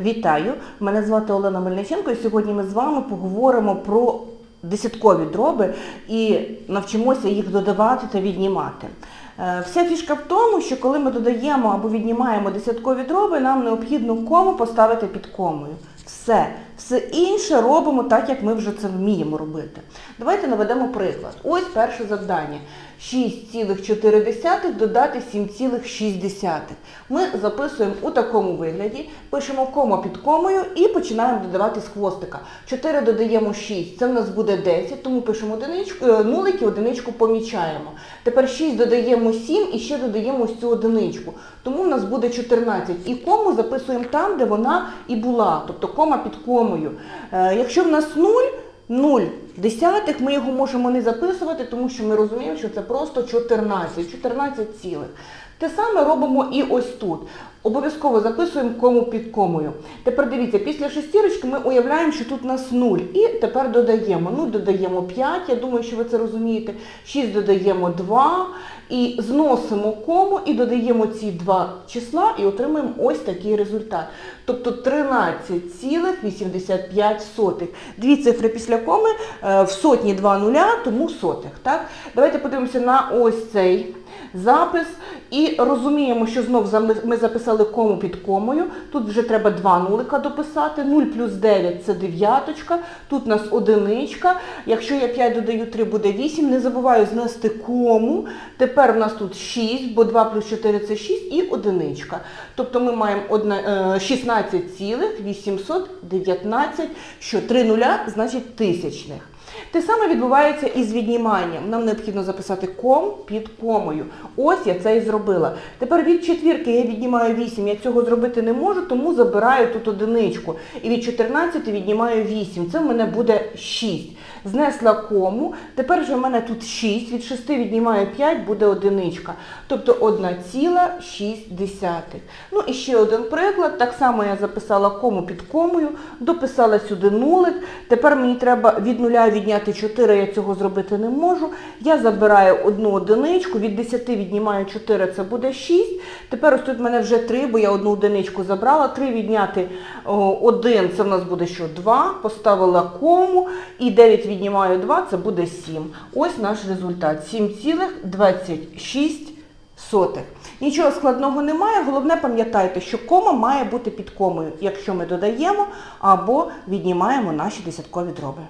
Вітаю! Мене звати Олена Мельниченко і сьогодні ми з вами поговоримо про десяткові дроби і навчимося їх додавати та віднімати. Е, Вся фішка в тому, що коли ми додаємо або віднімаємо десяткові дроби, нам необхідно кому поставити під комою. Все. Все інше робимо так, як ми вже це вміємо робити. Давайте наведемо приклад. Ось перше завдання. 6,4 додати 7,6. Ми записуємо у такому вигляді, пишемо кома під комою і починаємо додавати з хвостика. 4 додаємо 6, це в нас буде 10, тому пишемо одиничку, е, нулик і одиничку помічаємо. Тепер 6 додаємо 7 і ще додаємо ось цю одиничку. Тому в нас буде 14. І кому записуємо там, де вона і була, тобто кома під комою. Е, Якщо в нас 0, 0 десятих, ми його можемо не записувати, тому що ми розуміємо, що це просто 14, 14 цілих. Те саме робимо і ось тут. Обов'язково записуємо кому під комою. Тепер дивіться, після шестірочки ми уявляємо, що тут у нас 0. І тепер додаємо. Ну, додаємо 5, я думаю, що ви це розумієте. 6 додаємо 2. І зносимо кому і додаємо ці два числа і отримуємо ось такий результат. Тобто 13,85. Дві цифри після коми е, в сотні два нуля, тому сотих. Так? Давайте подивимося на ось цей запис і розуміємо, що знов ми записали кому під комою. Тут вже треба два нулика дописати. 0 плюс 9 це дев'яточка. Тут у нас одиничка. Якщо я 5 додаю 3, буде 8. Не забуваю знести кому. Тепер у нас тут 6, бо 2 плюс 4 це 6 і одиничка. Тобто ми маємо е, 16,819, що 3 нуля значить тисячних. Те саме відбувається і з відніманням. Нам необхідно записати ком під комою. Ось я це і зробила. Тепер від четвірки я віднімаю 8, я цього зробити не можу, тому забираю тут одиничку. І від 14 віднімаю 8. Це в мене буде 6. Знесла кому. Тепер вже в мене тут 6. Від 6 віднімаю 5, буде одиничка. Тобто 1,6. Ну і ще один приклад. Так само я записала кому під комою, дописала сюди нулик. Тепер мені треба від нуля відняти 4, я цього зробити не можу. Я забираю одну одиничку, від 10 віднімаю 4, це буде 6. Тепер ось тут в мене вже 3, бо я одну одиничку забрала. 3 відняти 1, це в нас буде що 2. Поставила кому. І 9 віднімаю 2, це буде 7. Ось наш результат. 7,26. Сотих. Нічого складного немає, головне пам'ятайте, що кома має бути під комою, якщо ми додаємо або віднімаємо наші десяткові дроби.